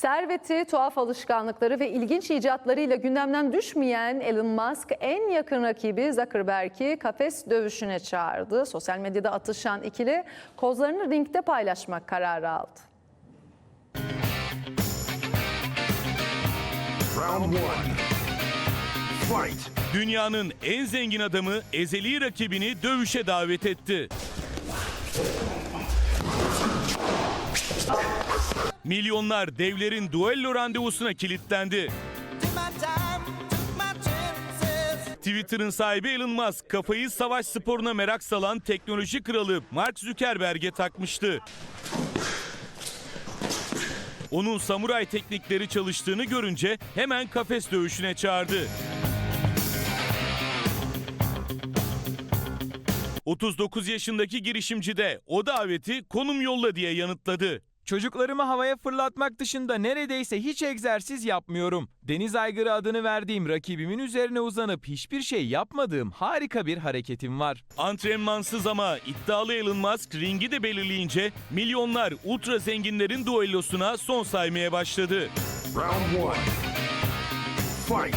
Serveti, tuhaf alışkanlıkları ve ilginç icatlarıyla gündemden düşmeyen Elon Musk en yakın rakibi Zuckerberg'i kafes dövüşüne çağırdı. Sosyal medyada atışan ikili kozlarını ringde paylaşmak kararı aldı. Round one. Fight. Dünyanın en zengin adamı ezeli rakibini dövüşe davet etti. Milyonlar devlerin duello randevusuna kilitlendi. Twitter'ın sahibi Elon Musk kafayı savaş sporuna merak salan teknoloji kralı Mark Zuckerberg'e takmıştı. Onun samuray teknikleri çalıştığını görünce hemen kafes dövüşüne çağırdı. 39 yaşındaki girişimci de o daveti konum yolla diye yanıtladı. Çocuklarımı havaya fırlatmak dışında neredeyse hiç egzersiz yapmıyorum. Deniz aygırı adını verdiğim rakibimin üzerine uzanıp hiçbir şey yapmadığım harika bir hareketim var. Antrenmansız ama iddialı Elon Musk ringi de belirleyince milyonlar ultra zenginlerin duellosuna son saymaya başladı. Round one. Fight.